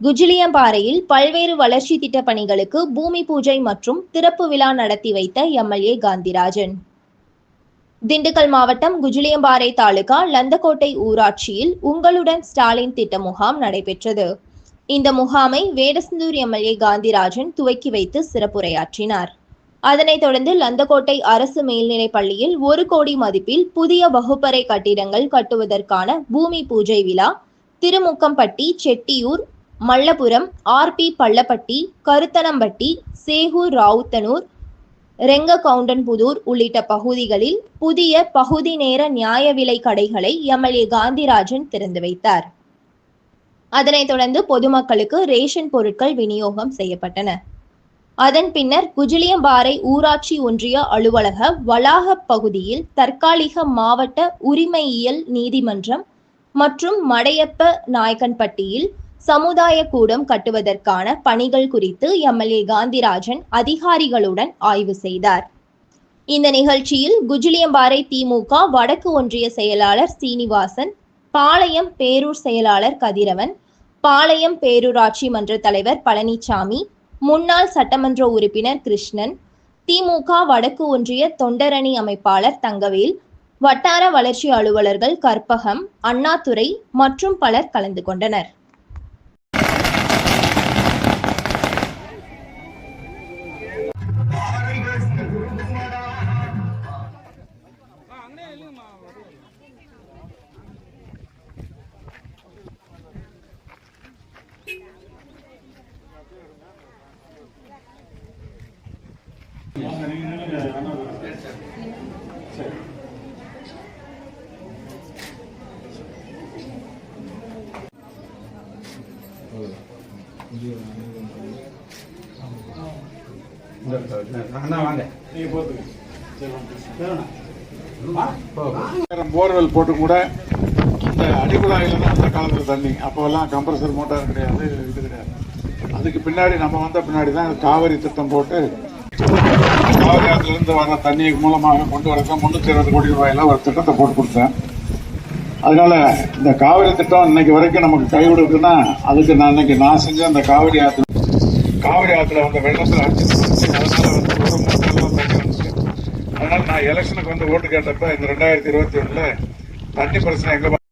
குஜிலியம்பாறையில் பல்வேறு வளர்ச்சி திட்ட பணிகளுக்கு பூமி பூஜை மற்றும் திறப்பு விழா நடத்தி வைத்த எம்எல்ஏ காந்திராஜன். திண்டுக்கல் மாவட்டம் குஜிலியம்பாறை தாலுகா லந்தக்கோட்டை ஊராட்சியில் உங்களுடன் ஸ்டாலின் திட்ட முகாம் நடைபெற்றது. இந்த முகாமை வேடசந்தூர் எம்எல்ஏ காந்திராஜன் துவக்கி வைத்து சிறப்புரையாற்றினார். அதனைத் தொடர்ந்து லந்தக்கோட்டை அரசு மேல்நிலைப் பள்ளியில் ஒரு கோடி மதிப்பில் புதிய வகுப்பறை கட்டிடங்கள் கட்டுவதற்கான பூமி பூஜை விழா திருமுக்கம்பட்டி செட்டியூர் மல்லபுரம் ஆர்பி பள்ளப்பட்டி கருத்தனம்பட்டி சேகூர் ராவுத்தனூர் ரெங்ககவுண்டன்புதூர் உள்ளிட்ட பகுதிகளில் புதிய பகுதி நேர நியாய விலை கடைகளை எம்எல்ஏ காந்திராஜன் திறந்து வைத்தார். அதனைத் தொடர்ந்து பொதுமக்களுக்கு ரேஷன் பொருட்கள் விநியோகம் செய்யப்பட்டன. அதன் பின்னர் குஜிலியம்பாறை ஊராட்சி ஒன்றிய அலுவலக வளாக பகுதியில் தற்காலிக மாவட்ட உரிமையியல் நீதிமன்றம் மற்றும் மடையப்ப நாயக்கன்பட்டியில் சமுதாய கூடம் கட்டுவதற்கான பணிகள் குறித்து எம்எல்ஏ காந்திராஜன் அதிகாரிகளுடன் ஆய்வு செய்தார். இந்த நிகழ்ச்சியில் குஜிலியம்பாறை திமுக வடக்கு ஒன்றிய செயலாளர் சீனிவாசன் பாளையம் பேரூர் செயலாளர் கதிரவன் பாளையம் பேரூராட்சி மன்ற தலைவர் பழனிசாமி முன்னாள் சட்டமன்ற உறுப்பினர் கிருஷ்ணன் திமுக வடக்கு ஒன்றிய தொண்டரணி அமைப்பாளர் தங்கவேல் வட்டார வளர்ச்சி அலுவலர்கள் கற்பகம் அண்ணாதுரை மற்றும் பலர் கலந்து கொண்டனர். 하나 왔네. 이거 보드. 제가 한번 போர்வெல் போட்டு கூட அந்த அடிக்குழாயில் தான் அந்த காலத்தில் தண்ணி. அப்போல்லாம் கம்ப்ரஸர் மோட்டார் கிடையாது இது கிடையாது. அதுக்கு பின்னாடி நம்ம வந்த பின்னாடி தான் காவிரி திட்டம் போட்டு காவிரி ஆற்றுலேருந்து வர தண்ணி மூலமாக கொண்டு வரதான் முந்நூற்றி இருபது கோடி ரூபாயில் ஒரு திட்டத்தை போட்டு கொடுத்தேன். அதனால இந்த காவிரி திட்டம் இன்னைக்கு வரைக்கும் நமக்கு கைவிடுக்குன்னா அதுக்கு நான் இன்னைக்கு நான் செஞ்ச அந்த காவிரி ஆற்று காவிரி ஆற்றுல வந்த வெள்ளத்தில் அடிச்சு அதனால வந்து ஒரு மூணு நாள் தண்ணி வந்துச்சு அதனால நான் எலெக்ஷனுக்கு வந்து ஓட்டு கேட்டப்ப இந்த ரெண்டாயிரத்தி இருபத்தி ஒண்ணுல தண்ணி பிரச்சனை எங்க